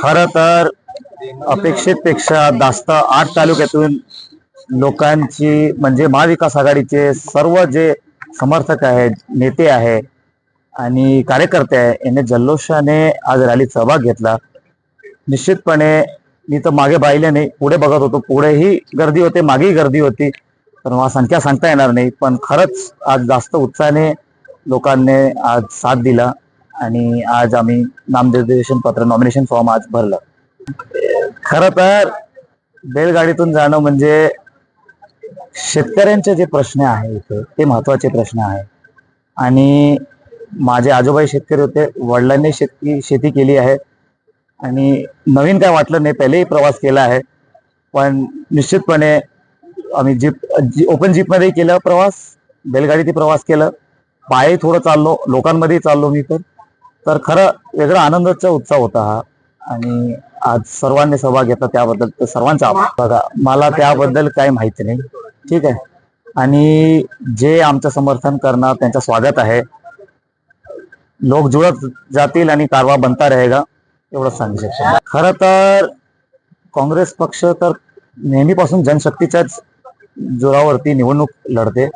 खर तर अपेक्षेपेक्षा जास्त आठ तालुक्यातून लोकांची म्हणजे महाविकास आघाडीचे सर्व जे समर्थक आहेत नेते आहे आणि कार्यकर्ते आहे यांनी जल्लोषाने आज रॅलीत सहभाग घेतला. निश्चितपणे मी तर मागे पाहिले नाही पुढे बघत होतो. पुढेही गर्दी होते मागेही गर्दी होती. तर मला संख्या सांगता येणार नाही. पण खरंच आज जास्त उत्साहाने लोकांनी आज साथ दिला. आणि आज आम्ही नामनिर्देशन पत्र नॉमिनेशन फॉर्म आज भरलं. खर तर बैलगाडीतून जाणं म्हणजे शेतकऱ्यांचे जे प्रश्न आहे इथे ते महत्त्वाचे प्रश्न आहे आणि माझे आजोबाई शेतकरी होते वडिलांनी शेती शेती केली आहे. आणि नवीन काय वाटलं नाही पहिलेही प्रवास केला आहे. पण निश्चितपणे आम्ही जीप जी ओपन जीपमध्येही केला प्रवास बैलगाडीतही प्रवास केलं. पायी थोडं चाललो लोकांमध्येही चाललो मी तर तर खरं वेगळा आनंदाचा उत्साह होता हा. आणि आज सर्वांनी सहभाग घेतला त्याबद्दल तर सर्वांचा आभार. बघा मला त्याबद्दल काही माहिती नाही. ठीक आहे? आणि जे आमचं समर्थन करणार त्यांचं स्वागत आहे. लोक जुळत जातील आणि कारवा बनता रहेगा एवढंच सांगू शकतो. खरं तर काँग्रेस पक्ष तर नेहमीपासून जनशक्तीच्याच जोरावरती निवडणूक लढते.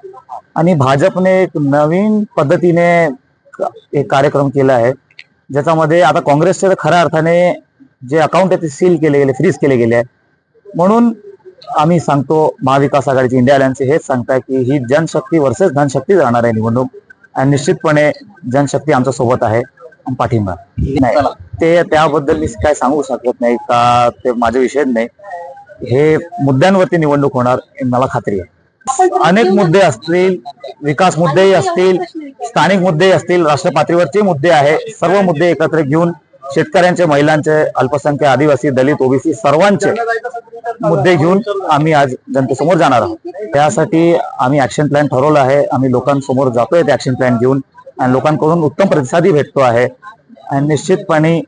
आणि भाजपने एक नवीन पद्धतीने एक कार्यक्रम केला आहे. ज्याच्यामध्ये आता काँग्रेसचे तर खऱ्या अर्थाने जे अकाउंट आहे ते सील केले गेले फ्रीज केले गेले आहे म्हणून आम्ही सांगतो महाविकास आघाडीची इंडिया अलायन्सचे हेच सांगताय की ही जनशक्ती वर्सेस धनशक्तीच राहणार आहे निवडणूक. आणि निश्चितपणे जनशक्ती आमच्यासोबत आहे. पाठिंबा. नाही ते त्याबद्दल मी काय सांगू शकत नाही का ते माझे विषय नाही. हे मुद्द्यांवरती निवडणूक होणार मला खात्री आहे. अनेक मुद्दे असतील विकास मुद्देही असतील स्थानिक मुद्देही असतील राष्ट्र पातळीवरचे मुद्दे आहे. सर्व मुद्दे एकत्र घेऊन शेतकऱ्यांचे महिलांचे अल्पसंख्याक आदिवासी दलित ओबीसी सर्वांचे मुद्दे घेऊन आम्ही आज जनतेसमोर जाणार आहोत. त्यासाठी आम्ही ऍक्शन प्लॅन ठरवलं आहे. आम्ही लोकांसमोर जातोय ते ऍक्शन प्लॅन घेऊन आणि लोकांकडून उत्तम प्रतिसादही भेटतो आहे. आणि निश्चितपणे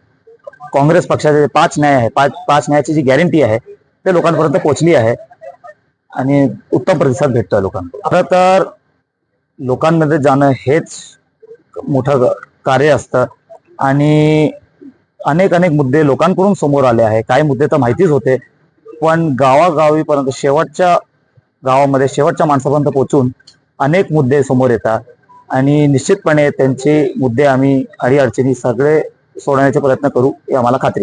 काँग्रेस पक्षाचे जे पाच न्याय आहे पाच पाच न्यायाची जी गॅरंटी आहे ते लोकांपर्यंत पोहोचली आहे. आणि उत्तम प्रतिसाद भेटतोय लोकांना. खरं तर लोकांमध्ये जाणं हेच मोठं कार्य असतं. आणि अनेक अनेक मुद्दे लोकांकडून समोर आले आहे. काही मुद्दे तर माहितीच होते. पण गावागावीपर्यंत शेवटच्या गावामध्ये शेवटच्या माणसापर्यंत पोहोचून अनेक मुद्दे समोर येतात. आणि निश्चितपणे त्यांचे मुद्दे आम्ही अडीअडचणी सगळे सोडवण्याचे प्रयत्न करू हे आम्हाला खात्री